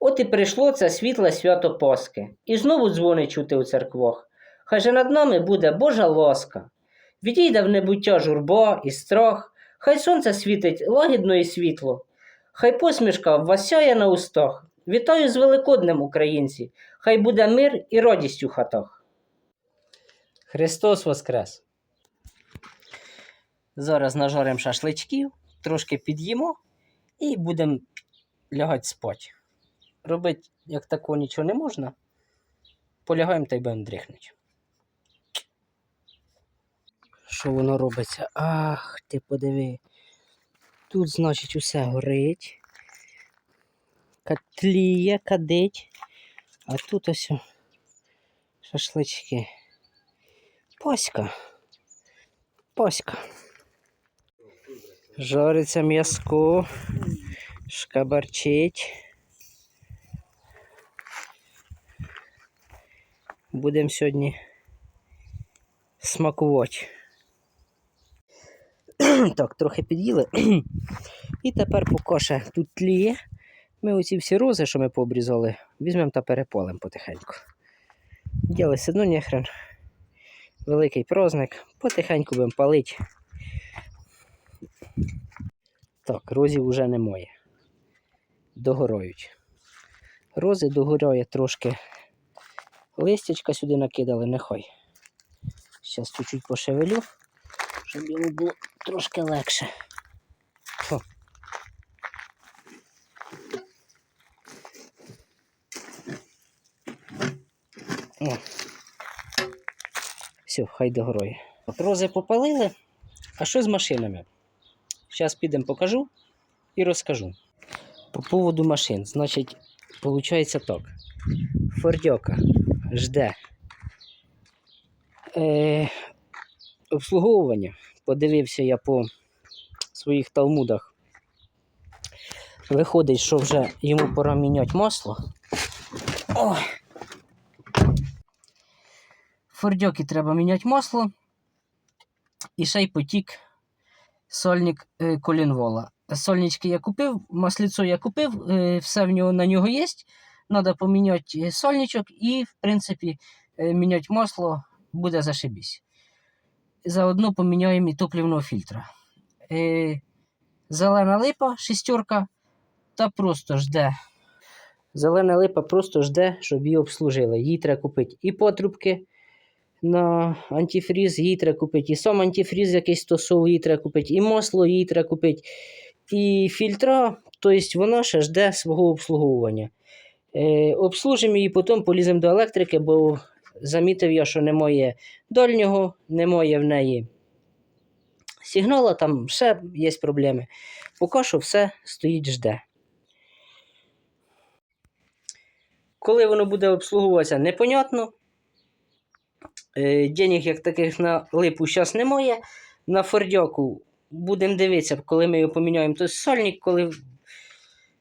От і прийшло це світле свято Пасхи, і знову дзвони чути у церквах. Хай же над нами буде Божа ласка. Відійде в небуття журба і страх, хай сонце світить лагідно і світло, хай посмішка ввасяє на устах. Вітаю з Великоднем, українці! Хай буде мир і радість у хатах. Христос Воскрес! Зараз нажаримо шашличків, трошки під'їмо і будемо лягати спати. Робити як такого нічого не можна. Полягаємо та й будемо дрихнути. Що воно робиться? Ах, ти подиви. Тут, значить, усе горить. Катліє, кадить. А тут ось шашлички. Паська. Паська. Жариться м'язко, шкабарчить. Будемо сьогодні смакувати. так, трохи під'їли. І тепер поки ще тут тліє. Ми оці всі рози, що ми пообрізали, візьмемо та переполимо потихеньку. Діли все одно ніхрен. Великий праздник. Потихеньку будемо палити. Так, розів вже немає. Догорають. Рози догоряє трошки. Листячка сюди накидали, нехай. Зараз чуть-чуть пошевелю, щоб йому було трошки легше. Фу. О. Все, хай догорає. От рози попалили. А що з машинами? Зараз підемо покажу і розкажу. По поводу машин. Значить, виходить так. Фордьока жде е, обслуговування. Подивився я по своїх талмудах. Виходить, що вже йому пора міняти масло. Ой. Фордьоки треба міняти масло. І ще й потік сольник е, колінвола. Сольнички я купив, масліцо я купив, е, все в нього на нього є. Треба поміняти сольничок і, в принципі, е, міняти масло буде зашибісь. Заодно поміняємо і топливного фільтра. Е, зелена липа, шістерка, та просто жде. Зелена липа просто жде, щоб її обслужили. Їй треба купити і потрубки на антифріз, їй треба купити і сам антифріз якийсь стосов, їй треба купити, і масло, їй треба купити, і фільтра. Тобто вона ще жде свого обслуговування. Е, обслужимо її, потім поліземо до електрики, бо замітив я, що немає дальнього, немає в неї сигнала, там ще є проблеми. Поки що все стоїть жде. Коли воно буде обслуговуватися, непонятно. Е, денег як таких на липу зараз немає. На фордяку будемо дивитися, коли ми його поміняємо. Тобто сальник, коли.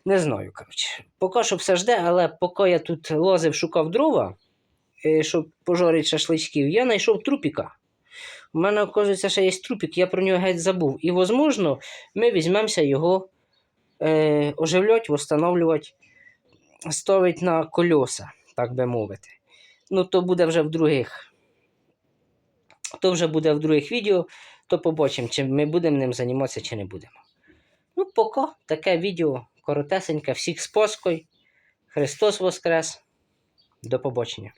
Не знаю, коротше. Поки що все жде, але поки я тут лазив, шукав дрова, е, щоб пожарити шашличків, я знайшов трупіка. У мене, оказується, ще є трупік, я про нього геть забув. І, можливо, ми візьмемося його е, оживлять, встановлювати, ставити на кольоса, так би мовити. Ну, то буде вже в других. То вже буде в других відео, то побачимо, чи ми будемо ним займатися, чи не будемо. Ну, поки таке відео коротесеньке. Всіх з Паскою. Христос Воскрес. До побачення.